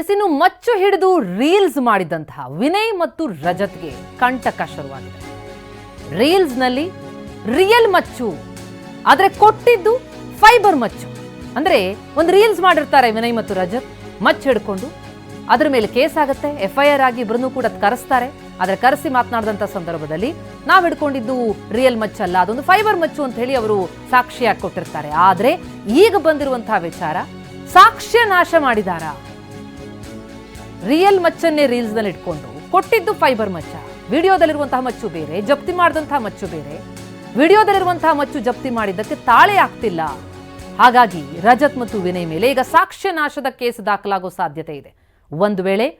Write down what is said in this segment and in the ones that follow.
S ಮಚ್ಚು ಹಿಡಿದು reels ಮಾಡಿದಂತಹ ವಿನಯ್ ಮತ್ತು ರಜತ್ಗೆ ಕಂಟಕ ಶುರುವಾಗಿದೆ. ರೀಲ್ಸ್ನಲ್ಲಿ ರಿಯಲ್ ಮಚ್ಚು, ಆದ್ರೆ ಕೊಟ್ಟಿದ್ದು ಫೈಬರ್ ಮಚ್ಚು. ಅಂದ್ರೆ ಒಂದು ರೀಲ್ಸ್ ಮಾಡಿರ್ತಾರೆ ವಿನಯ್ ಮತ್ತು ರಜತ್, ಮಚ್ಚು ಹಿಡ್ಕೊಂಡು. ಅದ್ರ ಮೇಲೆ ಕೇಸ್ ಆಗುತ್ತೆ ಎಫ್ ಐ ಆರ್ ಆಗಿ ಇಬ್ಬರನ್ನೂ ಕೂಡ ಕರೆಸ್ತಾರೆ. ಆದರೆ ಕರೆಸಿ ಮಾತನಾಡಿದಂತ ಸಂದರ್ಭದಲ್ಲಿ ನಾವು ಹಿಡ್ಕೊಂಡಿದ್ದು ರಿಯಲ್ ಮಚ್ಚು ಅಲ್ಲ, ಅದೊಂದು ಫೈಬರ್ ಮಚ್ಚು ಅಂತ ಹೇಳಿ ಅವರು ಸಾಕ್ಷಿಯಾಗಿ ಕೊಟ್ಟಿರ್ತಾರೆ. ಆದ್ರೆ ಈಗ ಬಂದಿರುವಂತಹ ವಿಚಾರ, ಸಾಕ್ಷ್ಯ ನಾಶ ಮಾಡಿದಾರಾ? ರಿಯಲ್ ಮಚ್ಚನ್ನೇ ರೀಲ್ಸ್ನಲ್ಲಿ ಇಟ್ಕೊಂಡು ಕೊಟ್ಟಿದ್ದು ಫೈಬರ್ ಮಚ್ಚ. ವಿಡಿಯೋದಲ್ಲಿರುವಂತಹ ಮಚ್ಚು ಬೇರೆ, ಜಪ್ತಿ ಮಾಡಿದಂತಹ ಮಚ್ಚು ಬೇರೆ. ವಿಡಿಯೋದಲ್ಲಿರುವಂತಹ ಮಚ್ಚು ಜಪ್ತಿ ಮಾಡಿದ್ದಕ್ಕೆ ತಾಳೆ ಆಗ್ತಿಲ್ಲ. ಹಾಗಾಗಿ ರಜತ್ ಮತ್ತು ವಿನಯ್ ಮೇಲೆ ಈಗ ಸಾಕ್ಷ್ಯ ನಾಶದ ಕೇಸ್ ದಾಖಲಾಗೋ ಸಾಧ್ಯತೆ ಇದೆ. ಒಂದು ವೇಳೆ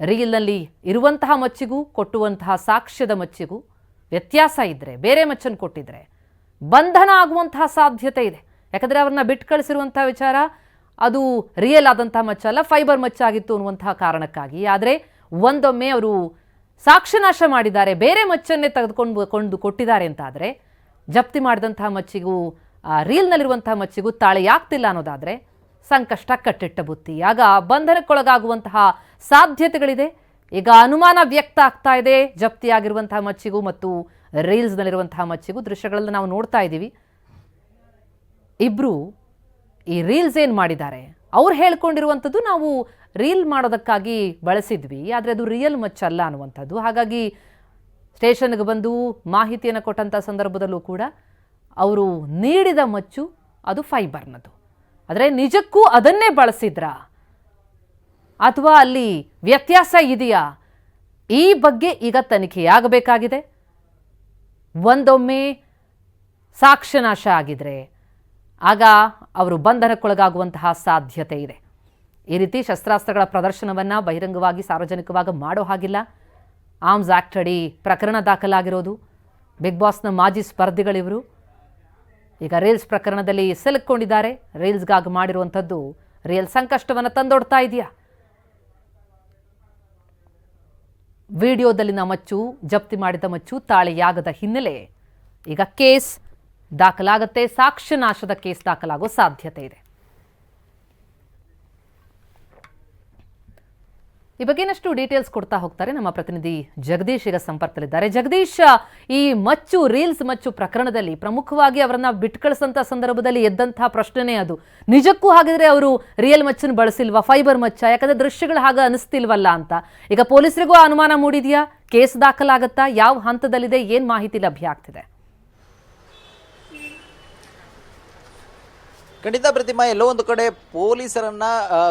ರೀಲ್ನಲ್ಲಿ ಇರುವಂತಹ ಮಚ್ಚಿಗೂ ಕೊಟ್ಟುವಂತಹ ಸಾಕ್ಷ್ಯದ ಮಚ್ಚಿಗೂ ವ್ಯತ್ಯಾಸ ಇದ್ರೆ, ಬೇರೆ ಮಚ್ಚನ್ನು ಕೊಟ್ಟಿದ್ರೆ ಬಂಧನ ಆಗುವಂತಹ ಸಾಧ್ಯತೆ ಇದೆ. ಯಾಕಂದ್ರೆ ಅವ್ರನ್ನ ಬಿಟ್ಟು ಕಳಿಸಿರುವಂತಹ ವಿಚಾರ ಅದು ರಿಯಲ್ ಆದಂತಹ ಮಚ್ಚ ಅಲ್ಲ ಫೈಬರ್ ಮಚ್ಚ ಆಗಿತ್ತು ಅನ್ನುವಂತಹ ಕಾರಣಕ್ಕಾಗಿ. ಆದರೆ ಒಂದೊಮ್ಮೆ ಅವರು ಸಾಕ್ಷ್ಯನಾಶ ಮಾಡಿದ್ದಾರೆ, ಬೇರೆ ಮಚ್ಚನ್ನೇ ತೆಗೆದುಕೊಂಡು ಕೊಂಡು ಕೊಟ್ಟಿದ್ದಾರೆ ಅಂತಾದರೆ, ಜಪ್ತಿ ಮಾಡಿದಂತಹ ಮಚ್ಚಿಗೂ ರೀಲ್ನಲ್ಲಿರುವಂತಹ ಮಚ್ಚಿಗೂ ತಾಳೆ ಆಗ್ತಿಲ್ಲ ಅನ್ನೋದಾದರೆ ಸಂಕಷ್ಟ, ಕಟ್ಟಿಟ್ಟ ಬುತ್ತಿ. ಆಗ ಬಂಧನಕ್ಕೊಳಗಾಗುವಂತಹ ಸಾಧ್ಯತೆಗಳಿದೆ. ಈಗ ಅನುಮಾನ ವ್ಯಕ್ತ ಆಗ್ತಾ ಇದೆ ಜಪ್ತಿಯಾಗಿರುವಂತಹ ಮಚ್ಚಿಗೂ ಮತ್ತು ರೀಲ್ಸ್ನಲ್ಲಿರುವಂತಹ ಮಚ್ಚಿಗೂ ದೃಶ್ಯಗಳನ್ನು ನಾವು ನೋಡ್ತಾ ಇದ್ದೀವಿ. ಇಬ್ರು ಈ ರೀಲ್ಸ್ ಏನು ಮಾಡಿದ್ದಾರೆ? ಅವ್ರು ಹೇಳ್ಕೊಂಡಿರುವಂಥದ್ದು ನಾವು ರೀಲ್ ಮಾಡೋದಕ್ಕಾಗಿ ಬಳಸಿದ್ವಿ, ಆದರೆ ಅದು ರಿಯಲ್ ಮಚ್ ಅಲ್ಲ ಅನ್ನುವಂಥದ್ದು. ಹಾಗಾಗಿ ಸ್ಟೇಷನ್ಗೆ ಬಂದು ಮಾಹಿತಿಯನ್ನು ಕೊಟ್ಟಂಥ ಸಂದರ್ಭದಲ್ಲೂ ಕೂಡ ಅವರು ನೀಡಿದ ಮಚ್ಚು ಅದು ಫೈಬರ್ನದು. ಆದರೆ ನಿಜಕ್ಕೂ ಅದನ್ನೇ ಬಳಸಿದ್ರಾ? ಅಥವಾ ಅಲ್ಲಿ ವ್ಯತ್ಯಾಸ ಇದೆಯಾ? ಈ ಬಗ್ಗೆ ಈಗ ತನಿಖೆಯಾಗಬೇಕಾಗಿದೆ. ಒಂದೊಮ್ಮೆ ಸಾಕ್ಷ್ಯನಾಶ ಆಗಿದ್ರೆ ಆಗ ಅವರು ಬಂಧನಕ್ಕೊಳಗಾಗುವಂತಹ ಸಾಧ್ಯತೆ ಇದೆ. ಈ ರೀತಿ ಶಸ್ತ್ರಾಸ್ತ್ರಗಳ ಪ್ರದರ್ಶನವನ್ನು ಬಹಿರಂಗವಾಗಿ ಸಾರ್ವಜನಿಕವಾಗಿ ಮಾಡೋ ಹಾಗಿಲ್ಲ. ಆರ್ಮ್ಸ್ ಆ್ಯಕ್ಟ್ ಅಡಿ ಪ್ರಕರಣ ದಾಖಲಾಗಿರೋದು. ಬಿಗ್ ಬಾಸ್ನ ಮಾಜಿ ಸ್ಪರ್ಧಿಗಳಿವರು. ಈಗ ರೀಲ್ಸ್ ಪ್ರಕರಣದಲ್ಲಿ ಸಿಲುಕೊಂಡಿದ್ದಾರೆ ರೀಲ್ಸ್ಗಾಗಿ ಮಾಡಿರುವಂಥದ್ದು ರಿಯಲ್ ಸಂಕಷ್ಟವನ್ನು ತಂದೊಡ್ತಾ ಇದೆಯಾ? ವಿಡಿಯೋದಲ್ಲಿನ ಮಚ್ಚು, ಜಪ್ತಿ ಮಾಡಿದ ಮಚ್ಚು ತಾಳೆಯಾಗದ ಹಿನ್ನೆಲೆ ಈಗ ಕೇಸ್ ದಾಖಲಾಗತ್ತೆ, ಸಾಕ್ಷ್ಯ ನಾಶದ ಕೇಸ್ ದಾಖಲಾಗೋ ಸಾಧ್ಯತೆ ಇದೆ. ಈ ಬಗ್ಗೆ ಇನ್ನಷ್ಟು ಡೀಟೇಲ್ಸ್ ಕೊಡ್ತಾ ಹೋಗ್ತಾರೆ ನಮ್ಮ ಪ್ರತಿನಿಧಿ ಜಗದೀಶ್ ಈಗ ಸಂಪರ್ಕದಲ್ಲಿದ್ದಾರೆ. ಜಗದೀಶ್, ಈ ಮಚ್ಚು ರೀಲ್ಸ್ ಮಚ್ಚು ಪ್ರಕರಣದಲ್ಲಿ ಪ್ರಮುಖವಾಗಿ ಅವರನ್ನ ಬಿಟ್ಕಳಿಸಂತ ಸಂದರ್ಭದಲ್ಲಿ ಎದ್ದಂತಹ ಪ್ರಶ್ನೆನೇ ಅದು. ನಿಜಕ್ಕೂ ಹಾಗಿದ್ರೆ ಅವರು ರಿಯಲ್ ಮಚ್ಚನ್ನು ಬಳಸಿಲ್ವಾ ಫೈಬರ್ ಮಚ್ಚ? ಯಾಕಂದ್ರೆ ದೃಶ್ಯಗಳು ಹಾಗೆ ಅನಿಸ್ತಿಲ್ವಲ್ಲ ಅಂತ. ಈಗ ಪೊಲೀಸರಿಗೂ ಅನುಮಾನ ಮೂಡಿದೆಯಾ? ಕೇಸ್ ದಾಖಲಾಗತ್ತಾ? ಯಾವ ಹಂತದಲ್ಲಿದೆ? ಏನು ಮಾಹಿತಿ ಲಭ್ಯ ಆಗ್ತಿದೆ? ಖಂಡಿತ ಪ್ರತಿಮಾ, ಎಲ್ಲೋ ಒಂದು ಕಡೆ ಪೊಲೀಸರನ್ನ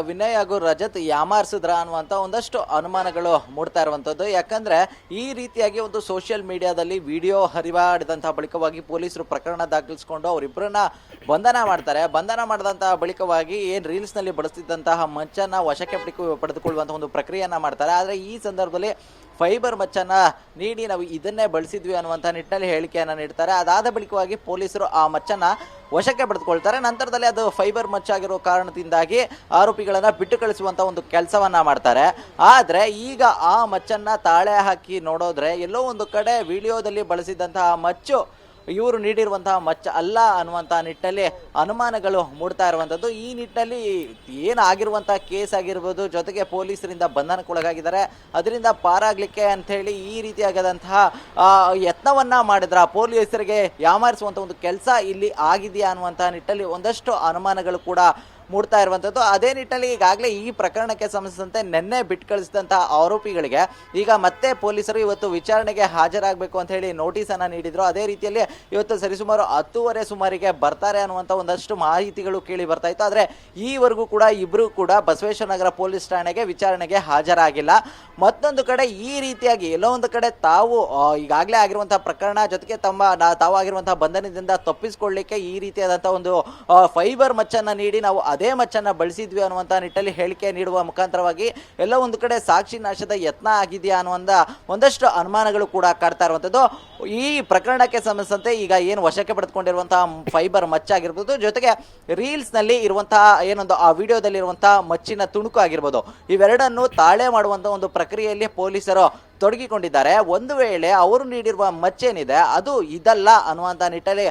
ವಿನಯ್ ಹಾಗೂ ರಜತ್ ಯಾಮಾರಿಸಿದ್ರ ಅನ್ನುವಂತ ಒಂದಷ್ಟು ಅನುಮಾನಗಳು ಮೂಡ್ತಾ ಇರುವಂತದ್ದು. ಯಾಕಂದ್ರೆ ಈ ರೀತಿಯಾಗಿ ಒಂದು ಸೋಷಿಯಲ್ ಮೀಡಿಯಾದಲ್ಲಿ ವಿಡಿಯೋ ಹರಿವಾಡಿದಂತಹ ಬಳಿಕವಾಗಿ ಪೊಲೀಸರು ಪ್ರಕರಣ ದಾಖಲಿಸಿಕೊಂಡು ಅವರಿಬ್ಬರನ್ನ ಬಂಧನ ಮಾಡ್ತಾರೆ. ಬಂಧನ ಮಾಡಿದಂತಹ ಬಳಿಕವಾಗಿ ಏನ್ ರೀಲ್ಸ್ನಲ್ಲಿ ಬಳಸ್ತಿದ್ದಂತಹ ಮಂಚನ ವಶಕ್ಕೆ ಪಡೆದುಕೊಳ್ಳುವಂತಹ ಒಂದು ಪ್ರಕ್ರಿಯೆಯನ್ನ ಮಾಡ್ತಾರೆ. ಆದ್ರೆ ಈ ಸಂದರ್ಭದಲ್ಲಿ ಫೈಬರ್ ಮಚ್ಚನ್ನ ನೀಡಿ ನಾವು ಇದನ್ನೇ ಬಳಸಿದ್ವಿ ಅನ್ನುವಂಥ ನಿಟ್ಟಿನಲ್ಲಿ ಹೇಳಿಕೆಯನ್ನ ನೀಡ್ತಾರೆ. ಅದಾದ ಬಳಿಕವಾಗಿ ಪೊಲೀಸರು ಆ ಮಚ್ಚನ್ನ ವಶಕ್ಕೆ ಪಡೆದುಕೊಳ್ತಾರೆ. ನಂತರದಲ್ಲಿ ಅದು ಫೈಬರ್ ಮಚ್ಚಾಗಿರೋ ಕಾರಣದಿಂದಾಗಿ ಆರೋಪಿಗಳನ್ನ ಬಿಟ್ಟು ಕಳಿಸುವಂತ ಒಂದು ಕೆಲಸವನ್ನ ಮಾಡ್ತಾರೆ. ಆದ್ರೆ ಈಗ ಆ ಮಚ್ಚನ್ನ ತಾಳೆ ಹಾಕಿ ನೋಡೋದ್ರೆ ಎಲ್ಲೋ ಒಂದು ಕಡೆ ವಿಡಿಯೋದಲ್ಲಿ ಬಳಸಿದಂತಹ ಮಚ್ಚು ಇವರು ನೀಡಿರುವಂತಹ ಮಚ್ಚ ಅಲ್ಲ ಅನ್ನುವಂತಹ ನಿಟ್ಟಲ್ಲಿ ಅನುಮಾನಗಳು ಮೂಡ್ತಾ ಇರುವಂಥದ್ದು ಈ ನಿಟ್ಟಿನಲ್ಲಿ ಏನಾಗಿರುವಂತಹ ಕೇಸ್ ಆಗಿರ್ಬೋದು, ಜೊತೆಗೆ ಪೊಲೀಸರಿಂದ ಬಂಧನಕ್ಕೊಳಗಾಗಿದ್ದಾರೆ. ಅದರಿಂದ ಪಾರಾಗ್ಲಿಕ್ಕೆ ಹೇಳಿ ಈ ರೀತಿಯಾಗದಂತಹ ಯತ್ನವನ್ನ ಮಾಡಿದ್ರ ಪೊಲೀಸರಿಗೆ ಯಾಮಾರಿಸುವಂತ ಒಂದು ಕೆಲಸ ಇಲ್ಲಿ ಆಗಿದೆಯಾ ಅನ್ನುವಂತಹ ನಿಟ್ಟಲ್ಲಿ ಒಂದಷ್ಟು ಅನುಮಾನಗಳು ಕೂಡ ಮೂಡ್ತಾ ಇರುವಂಥದ್ದು ಅದೇ ನಿಟ್ಟಿನಲ್ಲಿ ಈಗಾಗಲೇ ಈ ಪ್ರಕರಣಕ್ಕೆ ಸಂಬಂಧಿಸಿದಂತೆ ನಿನ್ನೆ ಬಿಟ್ಟು ಕಳಿಸಿದಂತಹ ಆರೋಪಿಗಳಿಗೆ ಈಗ ಮತ್ತೆ ಪೊಲೀಸರು ಇವತ್ತು ವಿಚಾರಣೆಗೆ ಹಾಜರಾಗಬೇಕು ಅಂತ ಹೇಳಿ ನೋಟಿಸ್ ಅನ್ನ ನೀಡಿದ್ರು. ಅದೇ ರೀತಿಯಲ್ಲಿ ಇವತ್ತು ಸರಿಸುಮಾರು ಹತ್ತೂವರೆ ಸುಮಾರಿಗೆ ಬರ್ತಾರೆ ಅನ್ನುವಂಥ ಒಂದಷ್ಟು ಮಾಹಿತಿಗಳು ಕೇಳಿ ಬರ್ತಾ ಇತ್ತು. ಆದರೆ ಈವರೆಗೂ ಕೂಡ ಇಬ್ಬರು ಕೂಡ ಬಸವೇಶ್ವರ ಪೊಲೀಸ್ ಠಾಣೆಗೆ ವಿಚಾರಣೆಗೆ ಹಾಜರಾಗಿಲ್ಲ. ಮತ್ತೊಂದು ಕಡೆ ಈ ರೀತಿಯಾಗಿ ಎಲ್ಲೋ ಒಂದು ಕಡೆ ತಾವು ಈಗಾಗಲೇ ಆಗಿರುವಂತಹ ಪ್ರಕರಣ ಜೊತೆಗೆ ತಮ್ಮ ತಾವಾಗಿರುವಂತಹ ಬಂಧನದಿಂದ ತಪ್ಪಿಸಿಕೊಳ್ಳಿಕ್ಕೆ ಈ ರೀತಿಯಾದಂತಹ ಒಂದು ಫೈಬರ್ ಮಚ್ಚನ್ನ ನೀಡಿ ನಾವು ಅದೇ ಮಚ್ಚನ್ನು ಬಳಸಿದ್ವಿ ಅನ್ನುವಂಥ ನಿಟ್ಟಲ್ಲಿ ಹೇಳಿಕೆ ನೀಡುವ ಮುಖಾಂತರವಾಗಿ ಎಲ್ಲ ಒಂದು ಕಡೆ ಸಾಕ್ಷಿ ನಾಶದ ಯತ್ನ ಆಗಿದೆಯಾ ಅನ್ನುವಂಥ ಒಂದಷ್ಟು ಅನುಮಾನಗಳು ಕೂಡ ಕಾಡ್ತಾ ಇರುವಂಥದ್ದು ಈ ಪ್ರಕರಣಕ್ಕೆ ಸಂಬಂಧಿಸಿದಂತೆ ಈಗ ಏನು ವಶಕ್ಕೆ ಪಡೆದುಕೊಂಡಿರುವಂತಹ ಫೈಬರ್ ಮಚ್ಚಾಗಿರ್ಬೋದು ಜೊತೆಗೆ ರೀಲ್ಸ್ನಲ್ಲಿ ಇರುವಂತಹ ಏನೊಂದು ಆ ವಿಡಿಯೋದಲ್ಲಿ ಇರುವಂತಹ ಮಚ್ಚಿನ ತುಣುಕು ಆಗಿರ್ಬೋದು. ಇವೆರಡನ್ನು ತಾಳೆ ಮಾಡುವಂತ ಒಂದು ಪ್ರಕ್ರಿಯೆಯಲ್ಲಿ ಪೊಲೀಸರು ತೊಡಗಿಕೊಂಡಿದ್ದಾರೆ. ಒಂದು ವೇಳೆ ಅವರು ನೀಡಿರುವ ಮಚ್ಚೇನಿದೆ ಅದು ಇದಲ್ಲ ಅನ್ನುವಂಥ ನಿಟ್ಟಲ್ಲಿ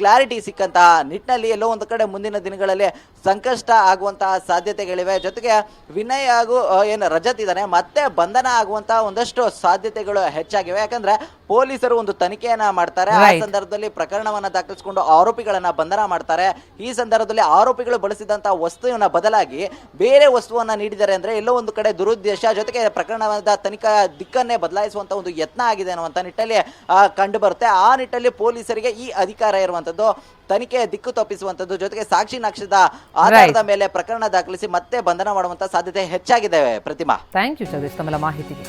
ಕ್ಲಾರಿಟಿ ಸಿಕ್ಕಂತಹ ನಿಟ್ಟಿನಲ್ಲಿ ಎಲ್ಲೋ ಒಂದು ಕಡೆ ಮುಂದಿನ ದಿನಗಳಲ್ಲಿ ಸಂಕಷ್ಟ ಆಗುವಂತಹ ಸಾಧ್ಯತೆಗಳಿವೆ. ಜೊತೆಗೆ ವಿನಯ್ ಹಾಗೂ ಏನು ರಜತ್ ಇದ್ದಾನೆ ಮತ್ತೆ ಬಂಧನ ಆಗುವಂತಹ ಒಂದಷ್ಟು ಸಾಧ್ಯತೆಗಳು ಹೆಚ್ಚಾಗಿವೆ. ಯಾಕಂದ್ರೆ ಪೊಲೀಸರು ಒಂದು ತನಿಖೆಯನ್ನ ಮಾಡ್ತಾರೆ. ಆ ಸಂದರ್ಭದಲ್ಲಿ ಪ್ರಕರಣವನ್ನ ದಾಖಲಿಸಿಕೊಂಡು ಆರೋಪಿಗಳನ್ನ ಬಂಧನ ಮಾಡ್ತಾರೆ. ಈ ಸಂದರ್ಭದಲ್ಲಿ ಆರೋಪಿಗಳು ಬಳಸಿದಂತಹ ವಸ್ತುವಿನ ಬದಲಾಗಿ ಬೇರೆ ವಸ್ತುವನ್ನ ನೀಡಿದ್ದಾರೆ ಅಂದ್ರೆ ಎಲ್ಲೋ ಒಂದು ಕಡೆ ದುರುದ್ದೇಶ. ಜೊತೆಗೆ ಪ್ರಕರಣದ ತನಿಖಾ ದಿಕ್ಕನ್ನೇ ಬದಲಾಯಿಸುವಂತ ಒಂದು ಯತ್ನ ಆಗಿದೆ ಅನ್ನುವಂಥ ನಿಟ್ಟಲ್ಲಿ ಕಂಡು ಬರುತ್ತೆ. ಆ ನಿಟ್ಟಲ್ಲಿ ಪೊಲೀಸರಿಗೆ ಈ ಅಧಿಕಾರ ಇರುವಂತದ್ದು ತನಿಖೆ ದಿಕ್ಕು ತಪ್ಪಿಸುವಂತದ್ದು ಜೊತೆಗೆ ಸಾಕ್ಷಿ ನಾಕ್ಷದ ಆಧಾರದ ಮೇಲೆ ಪ್ರಕರಣ ದಾಖಲಿಸಿ ಮತ್ತೆ ಬಂಧನ ಮಾಡುವಂತ ಸಾಧ್ಯತೆ ಹೆಚ್ಚಾಗಿದೆ ಪ್ರತಿಮಾ. ಥ್ಯಾಂಕ್ ಯು ಸರ್ ತಮ್ಮೆಲ್ಲ ಮಾಹಿತಿಗೆ.